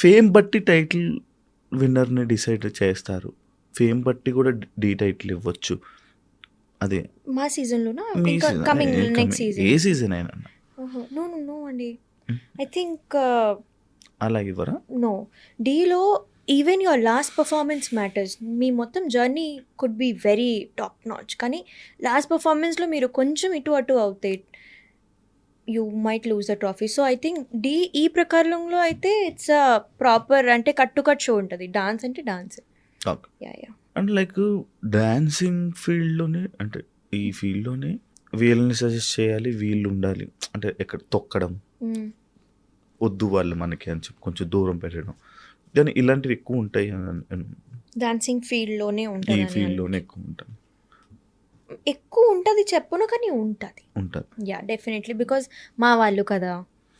Fame బట్టి title విన్నర్ని decide చేస్తారు ఫేమ్ బట్టి కూడా డీ టైటిల్ ఇవ్వచ్చు అదే మా సీజన్లోనా మీ సీజన్, కమింగ్ ఏ- నెక్స్ట్ సీజన్ ఏ సీజన్ అయినా అండి ఐ థింక్ uh, అలా ఇవ్వరా నో డీలో even your last performance matters మీ మొత్తం journey could be very top notch కానీ లాస్ట్ పర్ఫార్మెన్స్లో మీరు కొంచెం ఇటు అటు అవుతాయి you might lose the trophy so I think Dhee ఈ ప్రకారంలో అయితే ఇట్స్ ప్రాపర్ అంటే కట్టుకట్ షో ఉంటుంది డాన్స్ అంటే డాన్స్ అండ్ లైక్ డాన్సింగ్ ఫీల్డ్లోనే అంటే ఈ ఫీల్డ్లోనే వీళ్ళని సజెస్ట్ చేయాలి వీళ్ళు ఉండాలి అంటే ఎక్కడ తొక్కడం hmm. వద్దు వాళ్ళు మనకి అని చెప్పి కొంచెం దూరం పెట్టడం దాని ఇలాంటివి ఎక్కువ ఉంటాయి డాన్సింగ్ ఫీల్డ్లోనే ఉంటాయి ఈ ఫీల్డ్లోనే ఎక్కువ ఉంటాయి ఎక్కువ ఉంటుంది చెప్పును కానీ ఉంటుంది ఉంటుంది యా డెఫినెట్లీ బికాజ్ మా వాళ్ళు కదా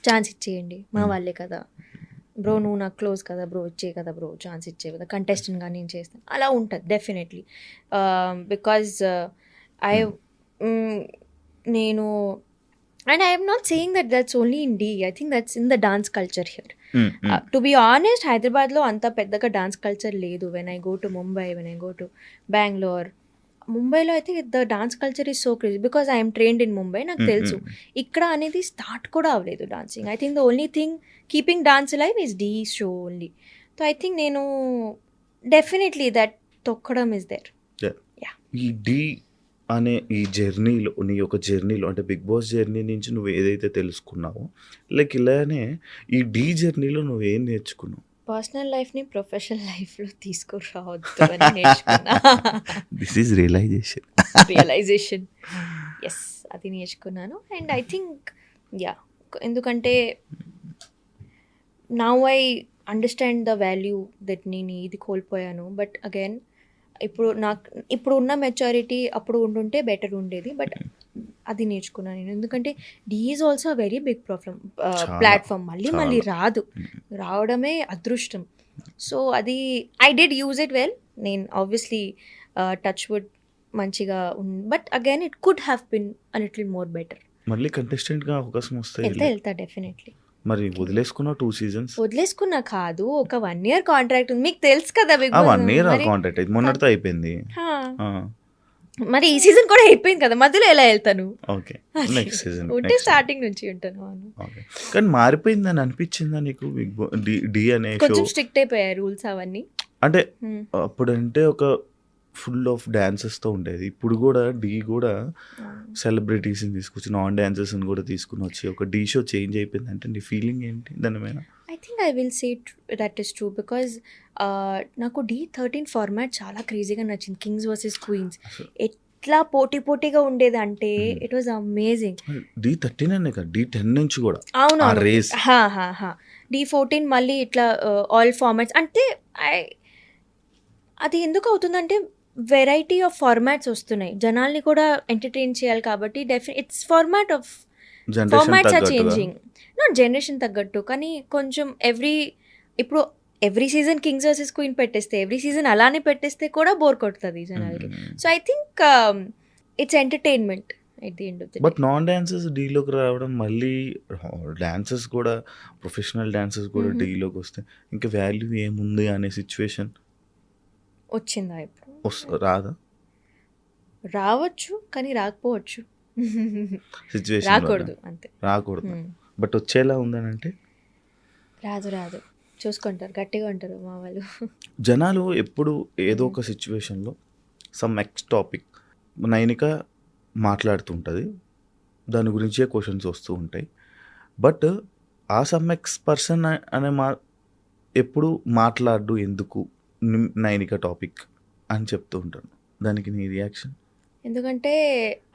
ఛాన్స్ ఇచ్చేయండి మా hmm. వాళ్ళే కదా బ్రో నువ్వు నాకు క్లోజ్ కదా బ్రో ఇచ్చే కదా బ్రో ఛాన్స్ ఇచ్చే కదా కంటెస్టెంట్ కానీ నేను చేస్తాను అలా ఉంటుంది డెఫినెట్లీ బికాజ్ ఐ నేను and I'm not saying that that's only in Dhee I think that's in the dance culture here to be honest హైదరాబాద్లో అంత పెద్దగా డాన్స్ కల్చర్ లేదు when I go to Mumbai when I go to Bangalore ముంబైలో అయితే the dance culture is so craze because I'm trained in Mumbai నాకు తెలుసు ఇక్కడ అనేది స్టార్ట్ కూడా అవ్వలేదు dancing I think the only thing keeping dance live is Dhee show only so I think నేను definitely that తొక్కడం ఇస్ దేర్ ఈ డీ అనే ఈ జర్నీలో నీ యొక్క జర్నీలో అంటే బిగ్ బాస్ జర్నీ నుంచి నువ్వు ఏదైతే తెలుసుకున్నావో లైక్ ఇలానే ఈ డీ జర్నీలో నువ్వేం నేర్చుకున్నావు పర్సనల్ లైఫ్ని ప్రొఫెషనల్ లైఫ్లో తీసుకురావద్దు this is realization realization yes అది నేర్చుకున్నాను అండ్ ఐ థింక్ యా ఎందుకంటే now I understand the value that నేను ఇది కోల్పోయాను బట్ అగైన్ ఇప్పుడు నాకు ఇప్పుడు ఉన్న మెచ్యూరిటీ అప్పుడు ఉండుంటే బెటర్ ఉండేది బట్ అది నేర్చుకున్నాను నేను ఎందుకంటే Dhee is also very big problem platform మళ్ళీ మళ్ళీ రాదు రావడమే అదృష్టం సో అది I did use it well నేను ఆబ్వియస్లీ టచ్ వుడ్ మంచిగా but again it could have been an it more better మళ్ళీ కంటెస్టెంట్ గా అవకాశం వస్తే వెళ్తా వెళ్తా డెఫినెట్లీ మరి వదిలేసుకున్నా టూ సీజన్స్ వదిలేసుకున్నా కాదు ఒక వన్ ఇయర్ కాంట్రాక్ట్ ఉంది మీకు తెలుసు కదా వన్ ఇయర్ కాంట్రాక్ట్ మొన్నటితో అయిపోయింది మరి ఈ సీజన్ కూడా అయిపోయింది కదా మధ్యలో ఎలా వెళ్తాను ఓకే నెక్స్ట్ సీజన్ ఉంటే స్టార్టింగ్ నుంచి ఉంటాను కానీ మారిపోయింది అని అనిపించిందా నీకు బిగ్ డి అనే కొంచెం స్ట్రిక్ట్ అయిపోయాయి రూల్స్ అవన్నీ అంటే hmm. అప్పుడంటే ఒక ఫుల్ ఆఫ్ డ్యాన్సెస్తో ఉండేది ఇప్పుడు కూడా డీ కూడా సెలబ్రిటీస్ని తీసుకొచ్చి నాన్ డ్యాన్సెస్ని కూడా తీసుకుని వచ్చి ఒక డీ షో చేంజ్ అయిపోయింది అంటే నీ ఫీలింగ్ ఏంటి దాని మీద I think I will say that is true because నాకు డీ థర్టీన్ ఫార్మాట్ చాలా క్రేజీగా నచ్చింది కింగ్స్ వర్సెస్ క్వీన్స్ ఎట్లా పోటీ పోటీగా ఉండేది అంటే it was amazing Dhee thirteen అనే కదా డీ టెన్ నుంచి కూడా అవును డి ఫోర్టీన్ మళ్ళీ ఇట్లా ఆల్ uh, ఫార్మాట్స్ అంటే ఐ అది ఎందుకు అవుతుందంటే వెరైటీ ఆఫ్ ఫార్మాట్స్ వస్తున్నాయి జనాల్ని కూడా ఎంటర్టైన్ చేయాలి కాబట్టి it's format of formats are changing not generation తగ్గట్టు కానీ కొంచెం ఎవ్రీ ఇప్పుడు every season kings versus queen పెట్టేస్తే ఎవ్రీ సీజన్ అలానే పెట్టేస్తే కూడా బోర్ కొడుతుంది జనాలకి so I think it's entertainment but non dancers డీలోకి రావడం మళ్ళీ డాన్సర్స్ కూడా ప్రొఫెషనల్ డాన్సర్స్ కూడా డీలోకి mm-hmm. వస్తే ఇంకా వాల్యూ ఏముంది అనే సిచ్యువేషన్ వచ్చిందా ఇప్పుడు రాదా రావచ్చు కానీ రాకపోవచ్చు రాకూడదు అంతే రాకూడదు బట్ వచ్చేలా ఉందని అంటే రాదు రాదు చూసుకుంటారు గట్టిగా ఉంటారు మా వాళ్ళు జనాలు ఎప్పుడు ఏదో ఒక సిచ్యువేషన్లో సమ్ నెక్స్ట్ టాపిక్ నైనిక మాట్లాడుతుంటుంది దాని గురించే క్వశ్చన్స్ వస్తూ ఉంటాయి బట్ ఆ సమ్మెక్స్ పర్సన్ అనే మా ఎప్పుడు మాట్లాడు ఎందుకు నైనిక టాపిక్ అని చెప్తూ ఉంటాను దానికి నీ రియాక్షన్ ఎందుకంటే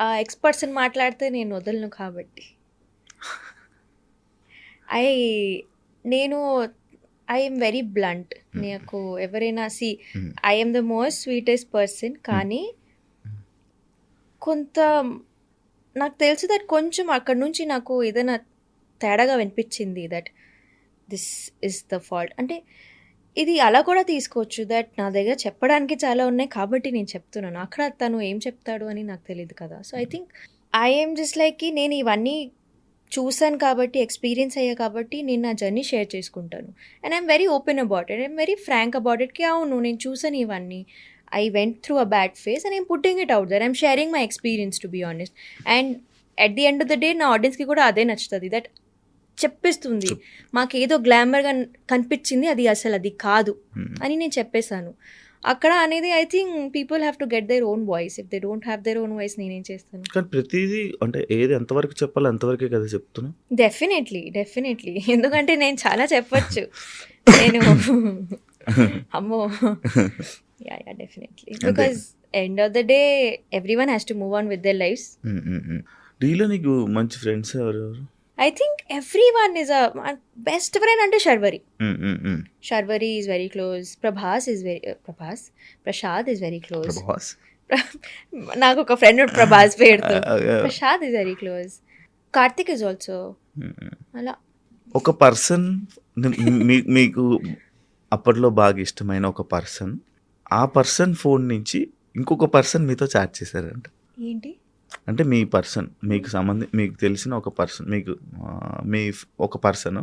ఆ ఎక్స్పర్ట్స్ని మాట్లాడితే నేను వదలను కాబట్టి ఐ నేను ఐఎమ్ వెరీ బ్లంట్ నాకు ఎవరైనా see I'm the most sweetest person కానీ కొంత నాకు తెలుసు దట్ కొంచెం అక్కడ నుంచి నాకు ఏదైనా తేడాగా వినిపించింది that this is the fault అంటే ఇది అలా కూడా తీసుకోవచ్చు దట్ నా దగ్గర చెప్పడానికి చాలా ఉన్నాయి కాబట్టి నేను చెప్తున్నాను అక్కడ తను ఏం చెప్తాడు అని నాకు తెలియదు కదా so I think I'm just like నేను ఇవన్నీ చూసాను కాబట్టి ఎక్స్పీరియన్స్ అయ్యా కాబట్టి నేను నా జర్నీ షేర్ చేసుకుంటాను and I'm very open about it I'm very frank about కి అవును నేను చూసాను ఇవన్నీ I went through a bad phase and I'm putting it out there I'm sharing my experience to be honest and at the end of the day నా ఆడియన్స్కి కూడా అదే నచ్చుతుంది దట్ చెప్పేస్తుంది మాకేదో గ్లామర్గా కనిపించింది అది అసలు అది కాదు అని నేను చెప్పేశాను అక్కడ అనేది I think people have to get their own voice if they don't have their own voice నేనేం చేస్తాను కానీ ప్రతిదీ అంటే ఏది ఎంతవరకు చెప్పాలి అంతవరకే కదా చెప్తున్నా డెఫినెట్లీ డెఫినెట్లీ ఎందుకంటే నేను చాలా చెప్పచ్చు నేను అమ్మో yeah yeah definitely because end of the day everyone has to move on with their life డీలో నీకు మంచి ఫ్రెండ్స్ ఎవరెవరు I think everyone is a best friend అంటే Sharvari Sharvari is very close Prabhas is very Prabhas Prasad is very close నాకు ఒక friend Prabhas పేరుతో Prasad is very close Karthik is also అలా ఒక పర్సన్ మీకు అప్పట్లో బాగా ఇష్టమైన ఒక పర్సన్ ఆ పర్సన్ ఫోన్ నుంచి ఇంకొక పర్సన్ మీతో చాట్ చేశారంట ఏంటి అంటే మీ పర్సన్ మీకు సంబంధి మీకు తెలిసిన ఒక పర్సన్ మీకు మీ ఒక పర్సన్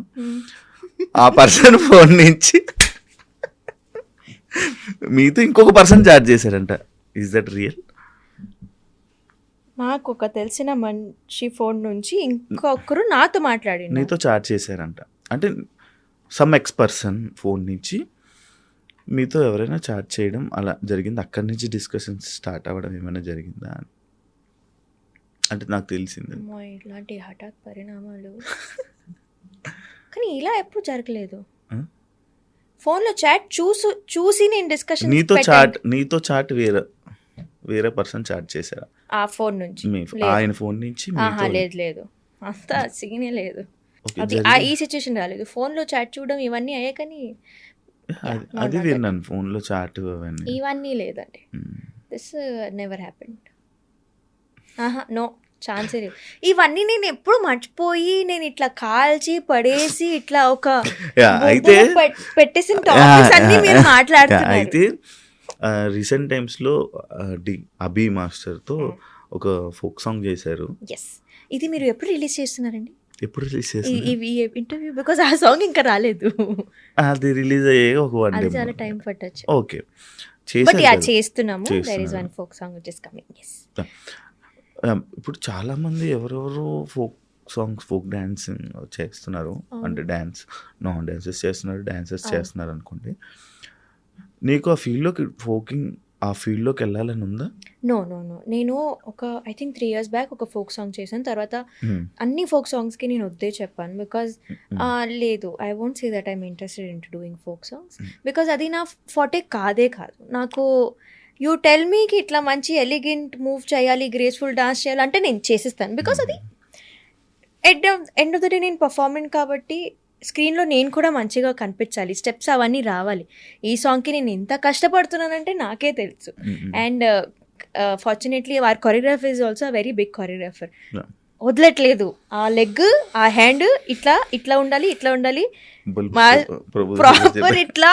ఆ పర్సన్ ఫోన్ నుంచి మీతో ఇంకొక పర్సన్ చార్జ్ చేశారంట ఈస్ దట్ రియల్ నాకు ఒక తెలిసిన మంచి ఫోన్ నుంచి ఇంకొకరు నాతో మాట్లాడి నీతో చార్జ్ చేశారంట అంటే సమ్ ఎక్స్ పర్సన్ ఫోన్ నుంచి మీతో ఎవరైనా చార్జ్ చేయడం అలా జరిగింది అక్కడి నుంచి డిస్కషన్స్ స్టార్ట్ అవ్వడం ఏమైనా జరిగిందా అని అంటే నాకు తెలిసింది ఇలాంటి హఠాత్ పరిణామాలు కానీ ఇలా ఎప్పుడు జరగలేదు ఫోన్లో చాట్ చూసు చూసి నేను డిస్కషన్ నీతో చాట్ నీతో చాట్ వేరే వేరే పర్సన్ చాట్ చేశారా ఆ ఫోన్ నుంచి ఆయన ఫోన్ నుంచి లేదు లేదు అంతా సీనే లేదు ఈ సిచ్యువేషన్ రాలేదు ఫోన్లో చాట్ చూడడం ఇవన్నీ అయ్యే కానీ అది విన్నాను ఫోన్లో చాట్ ఇవన్నీ ఇవన్నీ లేదండి దిస్ నెవర్ హ్యాపెండ్ ఆహా నో ఛాన్సే లేదు ఇవన్నీ నేను ఎప్పుడు మర్చిపోయి నేను ఇట్లా కాల్చి పడేసి ఇట్లా ఒక అయితే పెట్టేసిన టాపిక్స్ అన్ని మీరు మాట్లాడుతున్నారు అయితే రీసెంట్ టైమ్స్లో డి అభి మాస్టర్తో hmm. ఒక ఫోక్ సాంగ్ చేశారు ఎస్ ఇది మీరు ఎప్పుడు రిలీజ్ చేస్తున్నారండి ఎప్పుడు రిలీజ్ చేస్తారు ఇంటర్వ్యూ బికాస్ ఆ సాంగ్ ఇంకా రాలేదు అది రిలీజ్ అయ్యే ఒక వన్ డే చాలా టైం పట్టొచ్చు ఓకే చేస్తున్నాము there is one folk song which is coming yes Um, ఇప్పుడు చాలామంది ఎవరెవరు ఫోక్ సాంగ్స్ ఫోక్ డాన్సింగ్ చేస్తున్నారు అంటే డ్యాన్స్ నాన్ డ్యాన్సెస్ చేస్తున్నారు డ్యాన్సెస్ చేస్తున్నారు అనుకోండి నీకు ఆ ఫీల్డ్లోకి ఫోకింగ్ ఆ ఫీల్డ్లోకి వెళ్ళాలని ఉందా నో నో నో నేను ఒక I think three years back ఒక ఫోక్ సాంగ్ చేశాను తర్వాత అన్ని ఫోక్ సాంగ్స్కి నేను వద్దే చెప్పాను బికాజ్ లేదు I won't see that I'm interested in doing folk songs because అది నా ఫోటే కాదే కాదు నాకు యూ టెల్ మీకి ఇట్లా మంచి ఎలిగెంట్ మూవ్ చేయాలి గ్రేస్ఫుల్ డాన్స్ చేయాలి అంటే నేను చేసిస్తాను బికాస్ అది end end of the day నేను పర్ఫార్మెంట్ కాబట్టి స్క్రీన్లో నేను కూడా మంచిగా కనిపించాలి స్టెప్స్ అవన్నీ రావాలి ఈ సాంగ్కి నేను ఎంత కష్టపడుతున్నానంటే నాకే తెలుసు అండ్ ఫార్చునేట్లీ వారి choreographer is also very big choreographer వదలట్లేదు ఆ లెగ్ ఆ హ్యాండ్ ఇట్లా ఇట్లా ఉండాలి ఇట్లా ఉండాలి ప్రాపర్ ఇట్లా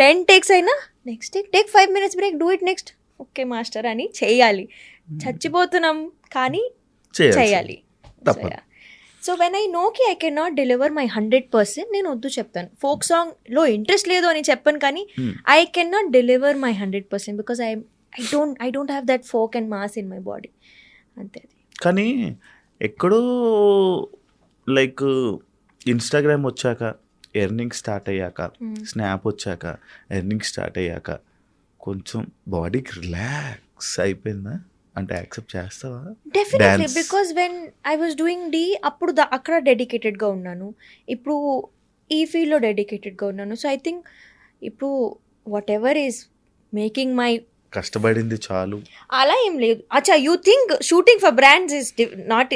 టెన్ టేక్స్ అయినా next take take five minutes break do it next okay master అని చేయాలి hmm. చచ్చిపోతున్నాం కానీ చేయాలి so when I నోకి I can not deliver my hundred percent నేను వద్దు చెప్తాను ఫోక్ సాంగ్ లో ఇంట్రెస్ట్ లేదు అని చెప్పాను కానీ I can not deliver my hundred percent because I I don't I don't have that folk and mass in my body అంతే కానీ ఎక్కడో లైక్ ఇన్స్టాగ్రామ్ వచ్చాక ఎర్నింగ్ స్టార్ట్ అయ్యాక స్నాప్ hmm. వచ్చాక ఎర్నింగ్ స్టార్ట్ అయ్యాక కొంచెం బాడీకి రిలాక్స్ అయిపోయిందా అంటే యాక్సెప్ట్ చేస్తావా definitely because when I was doing Dhee అప్పుడు అక్కడ డెడికేటెడ్గా ఉన్నాను ఇప్పుడు ఈ ఫీల్డ్లో డెడికేటెడ్గా ఉన్నాను సో ఐ థింక్ ఇప్పుడు whatever is making my కష్టపడింది చాలు అలా ఏం లేదు అచ్చా you think shooting for brands is not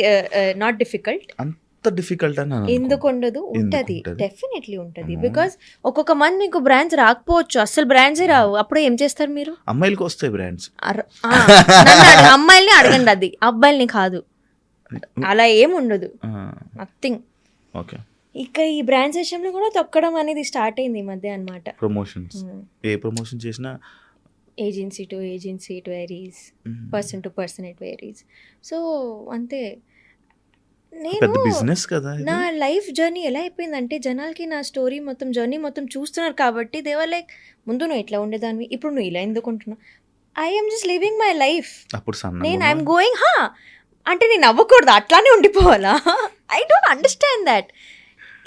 not difficult అంత అంత డిఫికల్ట్ అని ఎందుకు ఉండదు ఉంటది డెఫినెట్లీ ఉంటది బికాస్ ఒక్కొక్క మంత్ మీకు బ్రాంచ్ రాకపోవచ్చు అసలు బ్రాంచ్ రావు అప్పుడు ఏం చేస్తారు మీరు అమ్మాయిలకి వస్తాయి బ్రాంచ్ అమ్మాయిల్ని అడగండి అది అబ్బాయిల్ని కాదు అలా ఏం ఉండదు నథింగ్ ఓకే ఇక ఈ బ్రాంచ్ విషయంలో కూడా తొక్కడం అనేది స్టార్ట్ అయింది ఈ మధ్య అనమాట ప్రమోషన్స్ ఏ ప్రమోషన్ చేసినా agency to agency it varies person to person it varies so అంతే నేను బిజినెస్ కదా నా లైఫ్ జర్నీ ఎలా అయిపోయిందంటే జనాలకి నా స్టోరీ మొత్తం జర్నీ మొత్తం చూస్తున్నారు కాబట్టి దేవర్ లైక్ ముందు నువ్వు ఇట్లా ఉండేదాన్ని ఇప్పుడు నువ్వు ఇలా ఎందుకు I I'm just living my life అప్పుడు నేను ఐఎమ్ గోయింగ్ హా అంటే నేను అవ్వకూడదు అట్లానే ఉండిపోవాలా I don't understand that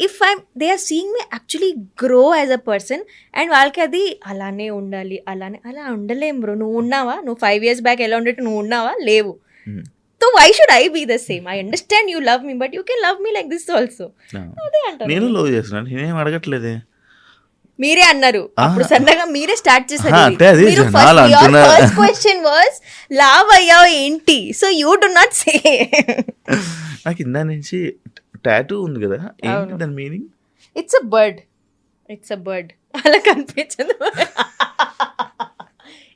if I they are seeing me actually grow as a person and వాళ్ళకి అది అలానే ఉండాలి అలానే అలా ఉండలేము బ్రో నువ్వు ఉన్నావా నువ్వు ఫైవ్ ఇయర్స్ బ్యాక్ ఎలా ఉండేట్టు నువ్వు ఉన్నావా లేవు hmm. So why should I be the same I understand you love me but you can love me like this also నేను లవ్ చేస్తున్నాను నేనేం అడగట్లేదే మీరే అన్నారు అప్పుడు సన్నగా మీరే స్టార్ట్ చేశారు మీరు ఫస్ట్ క్వశ్చన్ వాస్ లవ్ అయ్యా ఏంటి so you do not say నాకు ఇందా నుంచి టాటూ ఉంది కదా ఏంటి దాని meaning it's a bird it's a bird అలా కనిపించదు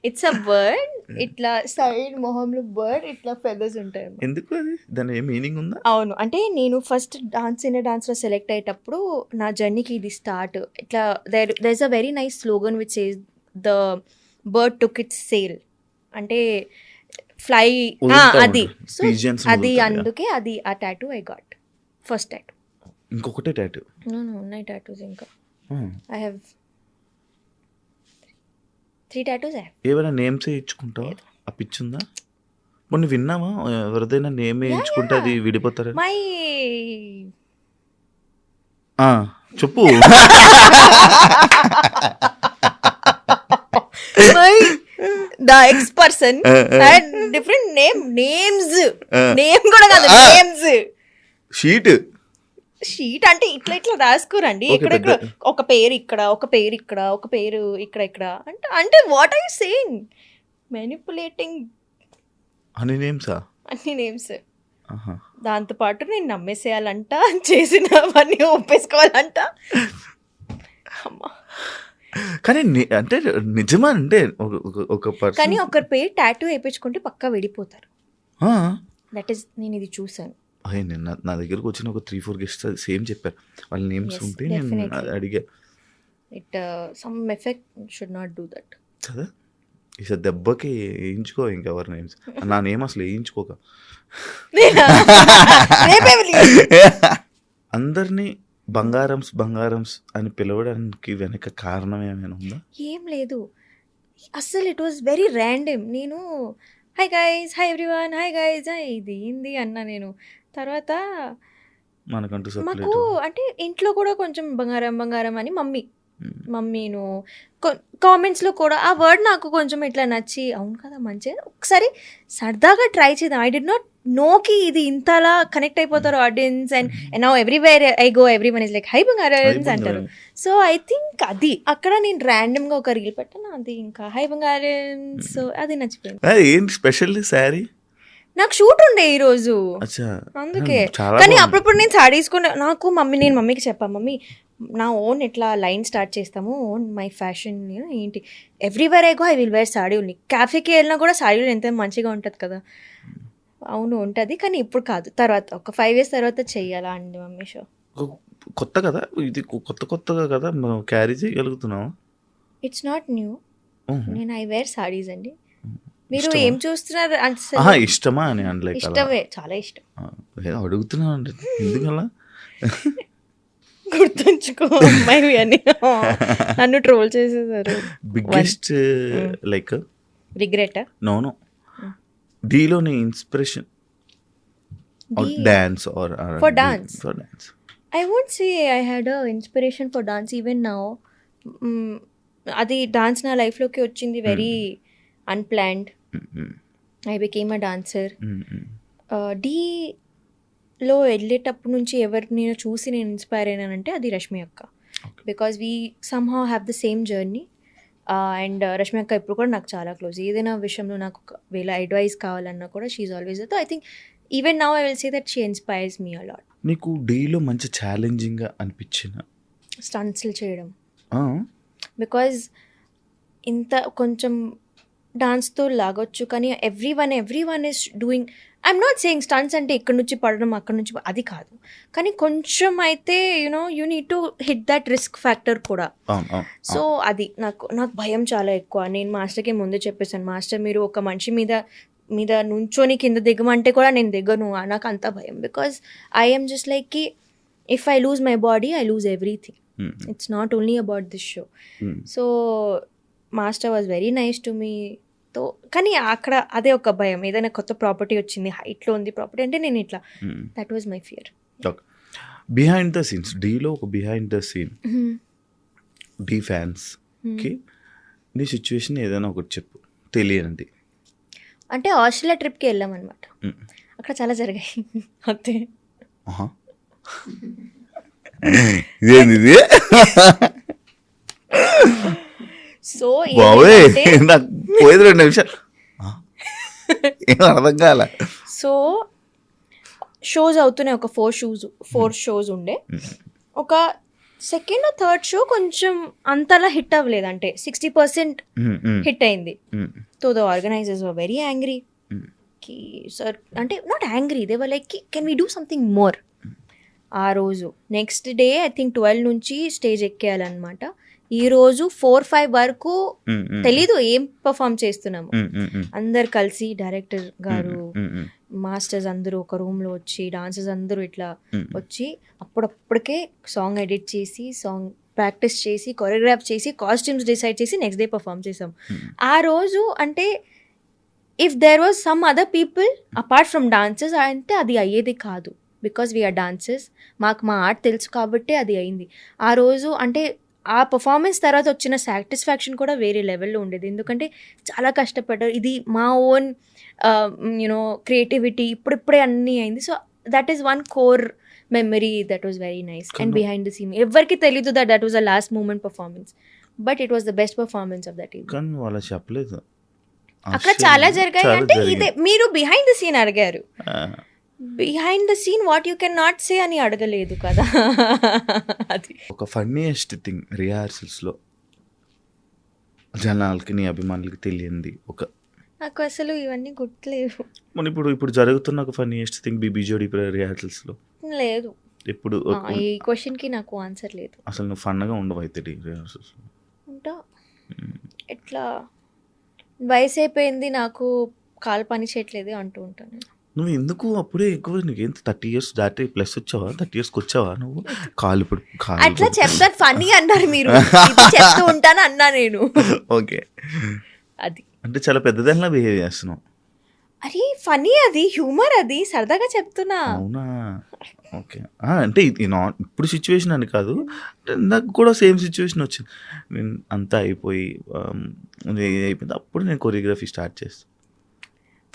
ఇట్స్ అ బర్డ్ ఇట్లా సైడ్ మొహంలో బర్డ్ ఇట్లా ఫెదర్స్ ఉంటాయి ఎందుకు అది దాని ఏ మీనింగ్ ఉందా అవును అంటే నేను ఫస్ట్ డాన్స్ ఇన్ డాన్స్ లో సెలెక్ట్ అయ్యేటప్పుడు నా జర్నీకి ఇది స్టార్ట్ ఇట్లా there there is a very nice slogan which is the bird took its sail అంటే ఫ్లై అది సో అది అందుకే అది ఆ tattoo I got first tattoo ఇంకొకటే tattoo ఉన్నాయి టాటూస్ ఇంకా I hmm. Have three tattoos ఏమైనా నేమ్స్ ఇచ్చుకుంటావా ఆ పిచ్చి ఉందా మొన్న విన్నావా ఎవరిదైనా నేమ్ వేయించుకుంటే అది విడిపోతారు మై చెప్పు the ex person different name names name కూడా కాదు నేమ్స్ షీట్ షీట్ అంటే ఇట్లా ఇట్లా రాసుకోరండి ఇక్కడ ఇక్కడ ఒక పేరు ఇక్కడ ఒక పేరు ఇక్కడ ఒక పేరు ఇక్కడ ఇక్కడ అంటే అంటే వాట్ ఐ సేమ్ మెనిపులేటింగ్ అని నేమ్సా అన్ని నేమ్స్ దాంతోపాటు నేను నమ్మేసేయాలంట చేసిన అవన్నీ ఒప్పేసుకోవాలంట అమ్మా కానీ అంటే నిజమా అంటే ఒక కానీ ఒకరి పేరు టాటూ వేయించుకుంటే పక్కా విడిపోతారు దట్ ఈస్ నేను ఇది చూసాను ఆయన నిన్న నా దగ్గరకు వచ్చిన ఒక త్రీ ఫోర్ గెస్ట్ సేమ్ చెప్పారు వాళ్ళ నేమ్స్ ఉంటే నేను అడిగా it some effect should not do that కదా ఇస దెబ్బకి వేయించుకో ఇంకా ఎవరి నేమ్స్ నా నేమ్ అసలు వేయించుకోక అందరినీ బంగారంస్ బంగారంస్ అని పిలవడానికి వెనక కారణం ఏమైనా ఉందా ఏం లేదు అస్సలు ఇట్ వాస్ వెరీ ర్యాండమ్ నేను hi guys hi everyone hi guys ఇది ఏంది అన్న నేను తర్వాత మాకు అంటే ఇంట్లో కూడా కొంచెం బంగారం బంగారం అని మమ్మీ మమ్మీను కామెంట్స్లో కూడా ఆ వర్డ్ నాకు కొంచెం ఇట్లా నచ్చి అవును కదా మంచిగా ఒకసారి సరదాగా ట్రై చేద్దాం ఐ డి నాట్ నోకి ఇది ఇంతలా కనెక్ట్ అయిపోతారు audience and and now everywhere I go every one is like hi బంగారన్స్ అంటారు సో ఐ థింక్ అది అక్కడ నేను ర్యాండమ్గా ఒక రీల్ పెట్టాను అది ఇంకా హై బంగారన్స్ సో అది నచ్చిపోయింది ఏంటి స్పెషల్ శారీ నాకు షూట్ ఉండే ఈ రోజు అందుకే కానీ అప్పుడప్పుడు నేను సాడీసుకున్నా నాకు మమ్మీ నేను మమ్మీకి చెప్పా మమ్మీ నా ఓన్ ఇట్లా లైన్ స్టార్ట్ చేస్తాము ఓన్ మై ఫ్యాషన్ ఏంటి everywhere I go I will wear sari only క్యాఫేకి వెళ్ళినా కూడా సాడీలు ఎంత మంచిగా ఉంటుంది కదా అవును ఉంటుంది కానీ ఇప్పుడు కాదు తర్వాత ఒక ఫైవ్ ఇయర్స్ తర్వాత చెయ్యాలా అండి మమ్మీ షో కొత్త కదా ఇది కొత్త కొత్తగా కదా క్యారీ చేయగలుగుతున్నాం ఇట్స్ నాట్ న్యూ నేను ఐ వేర్ సాడీస్ అండి మీరు ఏం చూస్తున్నారు అంటే ఇష్టమా అని అంటే ఇష్టమే చాలా ఇష్టం అడుగుతున్నాను అంటే ఎందుకలా గుర్తుంచుకో అమ్మాయి అని నన్ను ట్రోల్ చేసేసారు biggest like regret no no దీలోని inspiration dance or for dance for dance I won't say I had a inspiration for dance even now అది డాన్స్ నా లైఫ్లోకి వచ్చింది very unplanned hmm. I became a dancer డీలో వెళ్ళేటప్పటి నుంచి ఎవరు నేను చూసి నేను ఇన్స్పైర్ అయినానంటే అది రష్మి అక్క because we somehow have the same journey and Rashmi అక్క ఇప్పుడు కూడా నాకు చాలా క్లోజ్ ఏదైనా విషయంలో నాకు వేళ అడ్వైస్ కావాలన్నా కూడా షీఈ్ ఆల్వేస్ అయితే I think even now I will say that she inspires me a lot నీకు డేలో మంచి ఛాలెంజింగ్గా అనిపించిన స్టన్స్లు చేయడం బికాజ్ ఇంత కొంచెం డాన్స్తో లాగొచ్చు కానీ every one every one is doing I'm not saying stunts అంటే ఇక్కడ నుంచి పడడం అక్కడ నుంచి అది కాదు కానీ కొంచెం అయితే you know you need to hit that risk factor కూడా సో అది నాకు నాకు భయం చాలా ఎక్కువ నేను మాస్టర్కి ముందే చెప్పేశాను మాస్టర్ మీరు ఒక మనిషి మీద మీద నుంచొని కింద దిగమంటే కూడా నేను దిగను నాకు అంత భయం బికాజ్ ఐఎమ్ జస్ట్ లైక్ కి if I lose my body I lose everything it's not only about this show so master was very nice to me తో కానీ అక్కడ అదే ఒక భయం ఏదైనా కొత్త ప్రాపర్టీ వచ్చింది హైట్లో ఉంది ప్రాపర్టీ అంటే నేను ఇట్లా that was my fear behind the scenes డీలో ఒక బిహైండ్ ద సీన్ డీ ఫ్యాన్స్కి నీ సిచ్యువేషన్ ఏదైనా ఒకటి చెప్పు తెలియనిది అంటే ఆస్ట్రేలియా ట్రిప్కి వెళ్ళాం అనమాట hmm. అక్కడ చాలా జరిగాయి అంతే ఇదేంది సో బాబే నాకు పోయేది రెండు నిమిషాలు అర్థం సో షోస్ అవుతున్నాయి ఒక ఫోర్ షూస్ ఫోర్ షోస్ ఉండే hmm. ఒక సెకండ్ థర్డ్ షో కొంచెం అంతలా హిట్ అవ్వలేదు అంటే సిక్స్టీ పర్సెంట్ హిట్ అయింది తో the organisers were very angry sir అంటే not angry they were like can we do something more ఆ రోజు next day I think twelve నుంచి స్టేజ్ ఎక్కేయాలన్నమాట ఈ రోజు ఫోర్ ఫైవ్ వరకు తెలీదు ఏం పర్ఫామ్ చేస్తున్నాము అందరు కలిసి డైరెక్టర్ గారు మాస్టర్స్ అందరూ ఒక రూమ్ లో వచ్చి డాన్సర్స్ అందరూ ఇట్లా వచ్చి అప్పుడప్పటికే సాంగ్ ఎడిట్ చేసి సాంగ్ ప్రాక్టీస్ చేసి కొరియోగ్రాఫ్ చేసి కాస్ట్యూమ్స్ డిసైడ్ చేసి నెక్స్ట్ డే పర్ఫామ్ చేసాం ఆ రోజు అంటే if there was some other people apart from dances అంటే అది అయ్యేది కాదు బికాస్ వీఆర్ డాన్సెస్ మాకు మా ఆర్ట్ తెలుసు కాబట్టి అది అయింది ఆ రోజు అంటే ఆ పర్ఫార్మెన్స్ తర్వాత వచ్చిన సాటిస్ఫాక్షన్ కూడా వేరే లెవెల్లో ఉండేది ఎందుకంటే చాలా కష్టపడ్డారు ఇది మా ఓన్ యూనో క్రియేటివిటీ ఇప్పుడిప్పుడే అన్నీ అయింది so that is one core memory that was very nice and behind the scene ఎవరికి తెలీదు that that was a last moment performance but it was the best performance of that వాళ్ళు చెప్పలేదు అక్కడ చాలా జరిగాయి అంటే ఇదే మీరు బిహైండ్ ద సీన్ అడిగారు behind the scene what you can not say అని అడగలేదు కదా అది ఒక ఫన్నీయెస్ట్ థింగ్ లో జనాలకి నీ అభిమానులకి తెలియంది ఒక నాకు అసలు ఇవన్నీ గుర్తులేవు మన ఇప్పుడు ఇప్పుడు జరుగుతున్న ఒక ఫన్నీయెస్ట్ థింగ్ బీబీ జోడి లో లేదు ఇప్పుడు ఈ క్వశ్చన్కి నాకు ఆన్సర్ లేదు అసలు నువ్వు ఫన్నగా ఉండవు అయితే రిహార్సల్స్ ఉంటా ఎట్లా వయసు అయిపోయింది నాకు కాలు పని చేయట్లేదు అంటూ ఉంటాను నువ్వు ఎందుకు అప్పుడే ఎక్కువ నీకు ఎంత థర్టీ ఇయర్స్ దాటి ప్లస్ వచ్చావా థర్టీ ఇయర్స్కి వచ్చావా నువ్వు కాలు ఇప్పుడు అట్లా చెప్తారు ఫనీ అన్నారు మీరు చెప్తూ ఉంటాను అన్నా నేను ఓకే అది అంటే చాలా పెద్దదానిలా బిహేవ్ చేస్తున్నావు అరే ఫనీ అది హ్యూమర్ అది సరదాగా చెప్తున్నా అవునా ఓకే అంటే ఇది నాట్ ఇప్పుడు సిచ్యువేషన్ అని కాదు నాకు కూడా సేమ్ సిచ్యువేషన్ వచ్చింది నేను అంతా అయిపోయి అయిపోయింది అప్పుడు నేను కొరియోగ్రఫీ స్టార్ట్ చేస్తాను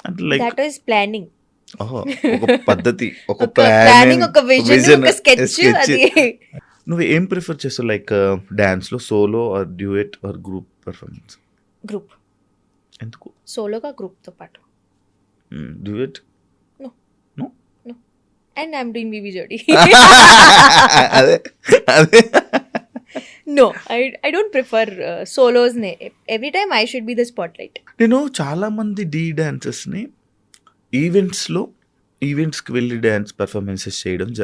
అంటే లైక్ ప్లానింగ్ ఒక పద్ధతి ఒక ప్లానింగ్ ఒక విజన్ ఒక స్కెచ్ నువ్వు ఏం ప్రిఫర్ చేస్తావు లైక్ డాన్స్ uh, లో solo or duet or group performance group ఎందుకు సోలోగా గ్రూప్ తో పాటు duet and I doing BB Jodi no I I don't prefer solos నే every time I should be the spotlight నేను చాలా మంది డీ డాన్సర్స్ ని ఈవెంట్స్లో ఈవెంట్స్కి వెళ్ళి డ్యాన్స్ పర్ఫార్మెన్సెస్ చేయడం జ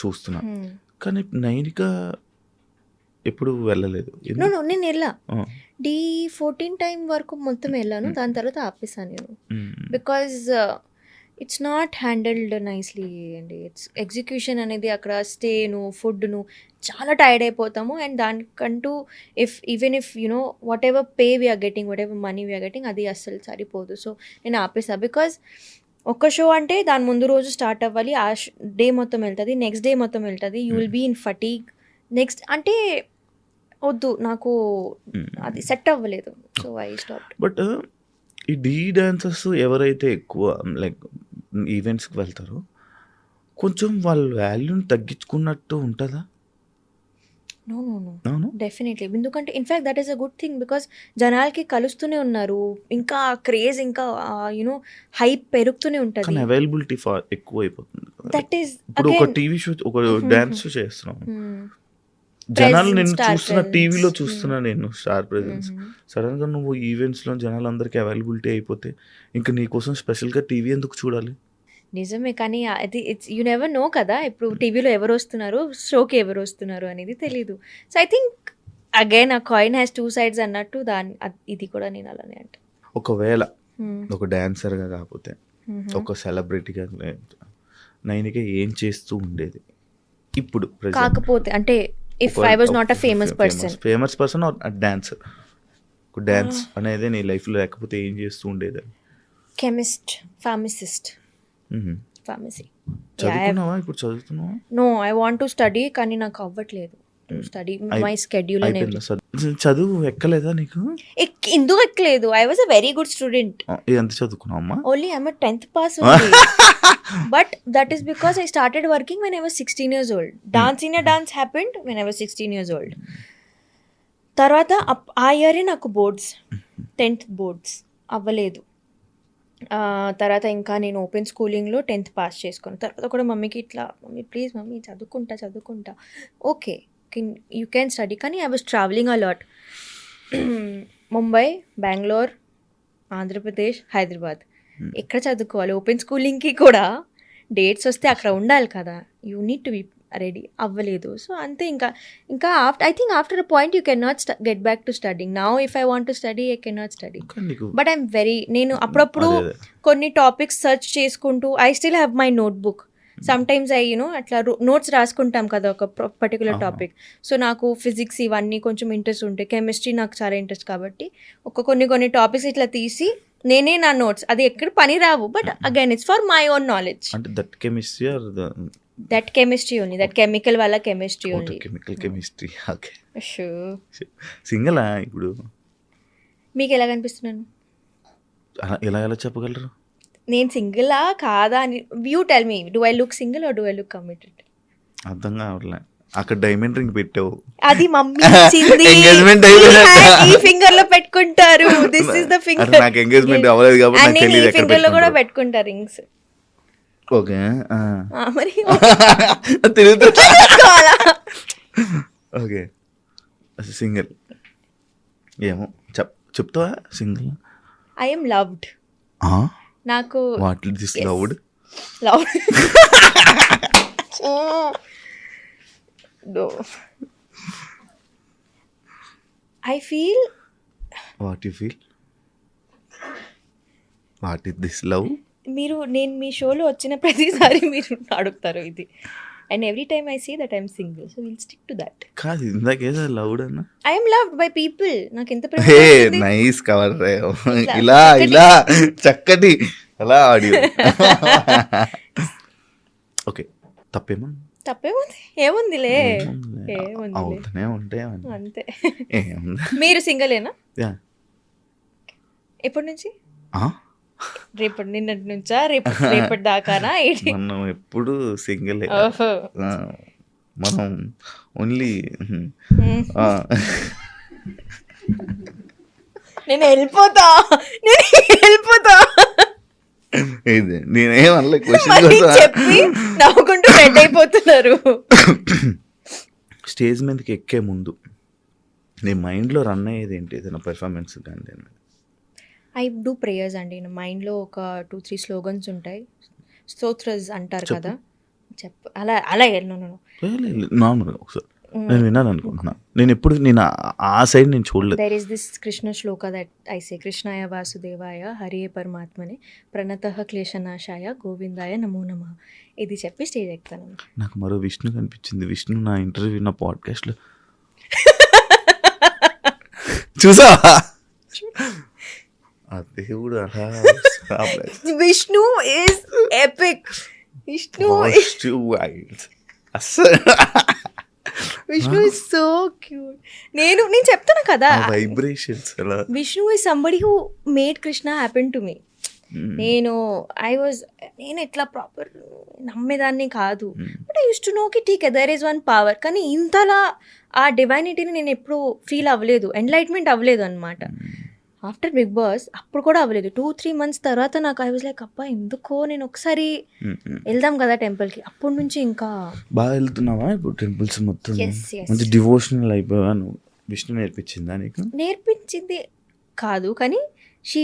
చూస్తున్నా కానీ నైనిక ఎప్పుడు వెళ్ళలేదు నేను వెళ్ళా డి ఫోర్టీన్ టైం వరకు మొత్తం వెళ్ళాను దాని తర్వాత ఆపేసాను నేను because it's not handled nicely అండి ఇట్స్ ఎగ్జిక్యూషన్ అనేది అక్కడ స్టేను ఫుడ్ను చాలా టైర్డ్ అయిపోతాము అండ్ దానికంటూ if even if you know whatever pay we are getting whatever money we are getting అది అస్సలు సరిపోదు సో నేను ఆపేసా బికాజ్ ఒక షో అంటే దాని ముందు రోజు స్టార్ట్ అవ్వాలి ఆ డే మొత్తం వెళ్తుంది నెక్స్ట్ డే మొత్తం వెళ్తుంది you will be in fatigue next అంటే వద్దు నాకు hmm. అది సెట్ అవ్వలేదు సో ఐ స్టాప్ బట్ ఈ డీ డాన్సర్స్ ఎవరైతే ఎక్కువ లైక్ ఈవెంట్స్కి వెళ్తారు కొంచెం వాళ్ళ వాల్యూని తగ్గించుకున్నట్టు ఉంటుందా నో నో నో డెఫినెట్లీ ఎందుకంటే in fact that is a good thing because జనాలకి కలుస్తూనే ఉన్నారు ఇంకా క్రేజ్ ఇంకా యూనో హైప్ పెరుగుతూనే ఉంటుంది అవైలబిలిటీ ఫార్ ఎక్కువ అయిపోతుంది దట్ ఈస్ ఇప్పుడు ఒక టీవీ షో ఒక డాన్స్ mm-hmm. షో చేస్తున్నాం hmm. జనాలు నేను చూస్తున్న టీవీలో hmm. చూస్తున్నా నేను స్టార్ ప్రెజెన్స్ సడన్ గా నువ్వు ఈవెంట్స్ లో అందరికి అవైలబిలిటీ అయిపోతే ఇంకా నీ కోసం స్పెషల్ గా టీవీ ఎందుకు చూడాలి నిజమే కానీ అది ఇట్స్ యూ నెవర్ నో కదా ఇప్పుడు టీవీలో ఎవరు వస్తున్నారు షోకి ఎవరు వస్తున్నారు అనేది తెలీదు సో ఐ థింక్ అగైన్ ఆ కాయిన్ హ్యాస్ టూ సైడ్స్ అన్నట్టు దాని ఇది కూడా నేను అలానే అంట ఒకవేళ hmm. ఒక డాన్సర్గా కాకపోతే mm-hmm. ఒక సెలబ్రిటీగా నైన్గా ఏం చేస్తూ ఉండేది ఇప్పుడు కాకపోతే అంటే if I was not a famous person famous person dancer dance అనేది నీ లైఫ్లో లేకపోతే ఏం చేస్తూ ఉండేది కెమిస్ట్ ఫార్మసిస్ట్ ఫార్మసీ mm-hmm. ఇప్పుడు చదువుతున్నావా no I want to study కానీ నాకు అవ్వట్లేదు స్టడీ మై స్కెడ్యూల్ చదువు ఎక్కలేదా నీకు ఎందుకు ఎక్కలేదు I was a very good student ఎంత only tenth pass but that is because I started working when I was sixteen years old dance in dance happened when I was sixteen years old తర్వాత ఆ నాకు boards tenth boards అవ్వలేదు తర్వాత ఇంకా నేను open స్కూలింగ్లో tenth pass చేసుకున్నాను తర్వాత కూడా మమ్మీకి ఇట్లా మమ్మీ ప్లీజ్ మమ్మీ చదువుకుంటా చదువుకుంటా ఓకే కిన్ యూ క్యాన్ స్టడీ కానీ I was travelling a lot Mumbai Bengaluru Andhra Pradesh Hyderabad ఎక్కడ చదువుకోవాలి ఓపెన్ స్కూలింగ్కి కూడా డేట్స్ వస్తే అక్కడ ఉండాలి కదా you need to be ready అవ్వలేదు సో అంతే ఇంకా ఇంకా after I think after a point you can not get back to study నా if I want to study I can not study but I'm very నేను అప్పుడప్పుడు కొన్ని topics search చేసుకుంటూ I still have my notebook sometimes I you know అట్లా notes రాసుకుంటాం కదా ఒక particular topic so నాకు ఫిజిక్స్ ఇవన్నీ కొంచెం ఇంట్రెస్ట్ ఉంటాయి కెమిస్ట్రీ నాకు చాలా ఇంట్రెస్ట్ కాబట్టి ఒక కొన్ని కొన్ని టాపిక్స్ ఇట్లా తీసి నేనే నా నోట్స్ అది ఎక్కడ పని రావు but again it's for my own knowledge అంటే that chemistry or that chemistry ఉంది దట్ కెమికల్ వల్ల కెమిస్ట్రీ ఉంది కెమికల్ కెమిస్ట్రీ ఓకే షూ సింగలా ఇప్పుడు మీకు ఎలా కనిపిస్తున్నాను ఎలా ఎలా చెప్పగలరు నేను సింగిలా కాదా అని you tell me do I look single or do I look committed అర్థం కావట్లే అక్కడ డైమండ్ రింగ్ పెట్టావు అది మమ్మీ ఇచ్చింది ఎంగేజ్మెంట్ ఈ ఫింగర్ లో పెట్టుకుంటారు దిస్ ఇస్ ద ఫింగర్ నాకు ఎంగేజ్మెంట్ అవ్వలేదు కాబట్టి నాకు తెలియదు ఎక్కడ ఫింగర్ లో కూడా పెట్టుకుంటారు రింగ్స్ ఓకే మరి తెలుగు ఓకే సింగిల్ ఏమో చెప్ చెప్తావా సింగిల్ ఐఎమ్ లవ్డ్ నాకు what this loved loved I feel what you feel what is this love మీరు నేను మీ షోలో వచ్చిన ప్రతిసారి మీరు అడుగుతారు ఇది and every time I see that I'm single so will stick to that కాదు ఇందాకే లవ్డ్ అన్న ఐఎమ్ లవ్డ్ బై పీపుల్ నాకు ఎంత నైస్ కవర్ ఇలా ఇలా చక్కటి అలా ఆడియో ఓకే తప్పేమో తప్పేముంది ఏముందిలే ఏముంది ఉంటాయి అంతే మీరు సింగలేనా ఎప్పటి నుంచి రేపటి నిన్నటి నుంచా రేపు రేపటి దాకానా మనం ఎప్పుడు సింగిల్ మనం ఓన్లీ నేను వెళ్ళిపోతా నేను వెళ్ళిపోతా ఇది నేనేం క్వశ్చన్ చెప్పి నవ్వుకుంటూ రెడ్ అయిపోతున్నారు స్టేజ్ మీదకి ఎక్కే ముందు నీ మైండ్లో రన్ అయ్యేది ఏంటి ఏదైనా పెర్ఫార్మెన్స్ కానీ ఐ డూ ప్రేయర్స్ అండి మైండ్లో ఒక టూ త్రీ స్లోగన్స్ ఉంటాయి స్తోత్రస్ అంటారు కదా చెప్ప అలా అలా నార్మల్గా ఒకసారి నేను అనుకుంటున్నా నేను ఎప్పుడు నేను ఆ సైడ్ నేను చూడలేదు there is this Krishna shloka that I say కృష్ణాయ వాసుదేవాయ హరియే పరమాత్మని ప్రణత క్లేశనాశాయ గోవిందాయ నమో నమ ఇది చెప్పి స్టేజ్ ఎక్కుతాను నాకు మరో విష్ణు కనిపించింది విష్ణు నా ఇంటర్వ్యూ నా పాడ్కాస్ట్లో చూసా దేవుడు విష్ణు ఇస్ ఎపిక్ విష్ణు అసలు విష్ణు ఇస్ సో క్యూట్ నేను నేను చెప్తాను కదా vibrations Vishnu is somebody who made Krishna happen to me నేను ఐ వాజ్ నేను ఎట్లా ప్రాపర్ నమ్మేదాన్ని కాదు బట్ ఐ యూస్ టు నోకి టీకే దర్ ఈస్ వన్ పవర్ కానీ ఇంతలా ఆ డివైనిటీని నేను ఎప్పుడు ఫీల్ అవ్వలేదు ఎంలైట్మెంట్ అవ్వలేదు అనమాట ఆఫ్టర్ బిగ్ బాస్ అప్పుడు కూడా అవ్వలేదు టూ త్రీ మంత్స్ తర్వాత నాకు ఐ వాజ్ లైక్ అబ్బా ఎందుకో నేను ఒకసారి వెళ్దాం కదా టెంపుల్ కి అప్పటి నుంచి ఇంకా బాగా వెళ్తున్నావా ఇప్పుడు టెంపుల్స్ మొత్తం మంచి డివోషనల్ అయిపోయాను విష్ణు నేర్పించిందా నీకు నేర్పించింది కాదు కానీ షీ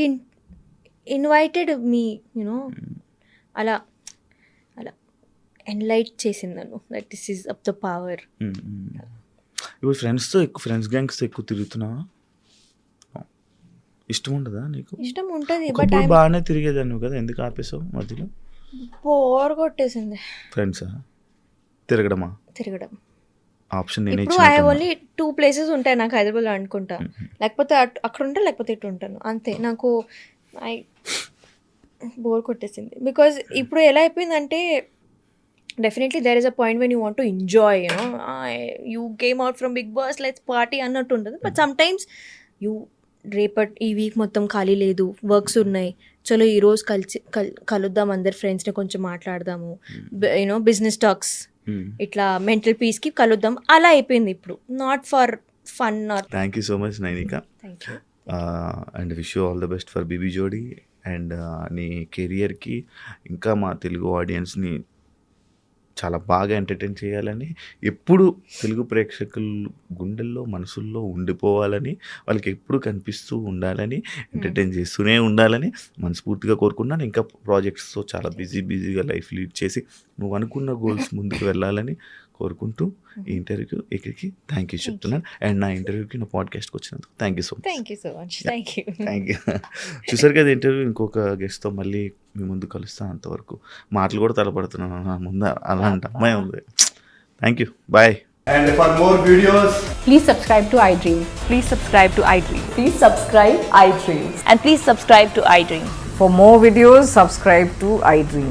ఇన్వైటెడ్ మీ యూనో అలా అలా ఎన్లైట్ చేసింది నన్ను that this is up the power ఇప్పుడు ఫ్రెండ్స్తో ఎక్కువ ఫ్రెండ్స్ గ్యాంగ్స్తో ఎక్కువ తిరుగుతున్నావా ఇష్టం ఉండదా నీకు ఇష్టం ఉంటుంది బట్ బాగానే తిరిగేదాన్ని కదా ఎందుకు ఆపేసావు మధ్యలో బోర్ కొట్టేసింది ఫ్రెండ్సా తిరగడమా తిరగడం ఆప్షన్ నేను ఇప్పుడు ఐ ఓన్లీ టూ ప్లేసెస్ ఉంటాయి నాకు హైదరాబాద్లో అనుకుంటా లేకపోతే అక్కడ ఉంటా లేకపోతే ఇటు ఉంటాను అంతే నాకు ఐ బోర్ కొట్టేసింది బికాజ్ ఇప్పుడు ఎలా అయిపోయిందంటే definitely there is a point when you want to enjoy you game out from Bigg Boss like party అన్నట్టు ఉంటుంది బట్ సమ్ టైమ్స్ యూ రేపటి ఈ వీక్ మొత్తం ఖాళీ లేదు వర్క్స్ ఉన్నాయి చలో ఈరోజు కలిసి కల్ కలుద్దాం అందరు ఫ్రెండ్స్ని కొంచెం మాట్లాడదాము యూనో బిజినెస్ టాక్స్ ఇట్లా మెంటల్ పీస్కి కలుద్దాం అలా అయిపోయింది ఇప్పుడు not for fun not thank you so much Nainika and wish you all the best for BB Jodi and నీ కెరియర్కి ఇంకా మా తెలుగు ఆడియన్స్ని చాలా బాగా ఎంటర్టైన్ చేయాలని ఎప్పుడు తెలుగు ప్రేక్షకుల గుండెల్లో మనసుల్లో ఉండిపోవాలని వాళ్ళకి ఎప్పుడు కనిపిస్తూ ఉండాలని ఎంటర్టైన్ hmm. చేస్తూనే ఉండాలని మనస్ఫూర్తిగా కోరుకున్నాను ఇంకా ప్రాజెక్ట్స్తో చాలా బిజీ బిజీగా లైఫ్ లీడ్ చేసి నువ్వు అనుకున్న గోల్స్ ముందుకు వెళ్ళాలని కోరుకుంటూ ఈ ఇంటర్వ్యూ ఇక్కడికి థ్యాంక్ యూ చెప్తున్నాను అండ్ నా ఇంటర్వ్యూకి నా పాడ్కాస్ట్కి వచ్చినందుకు thank you so much thank you so much thank you thank you చూసారు కదా ఇంటర్వ్యూ ఇంకొక గెస్ట్తో మళ్ళీ మీ ముందు కలుస్తాను అంతవరకు మాటలు కూడా తలపడుతున్నాను నా ముందు అలా అంట అమ్మాయి ఉంది thank you bye And for more videos, please subscribe to iDream. Please subscribe to iDream. Please subscribe iDream. And please subscribe to iDream. For more videos, subscribe to iDream.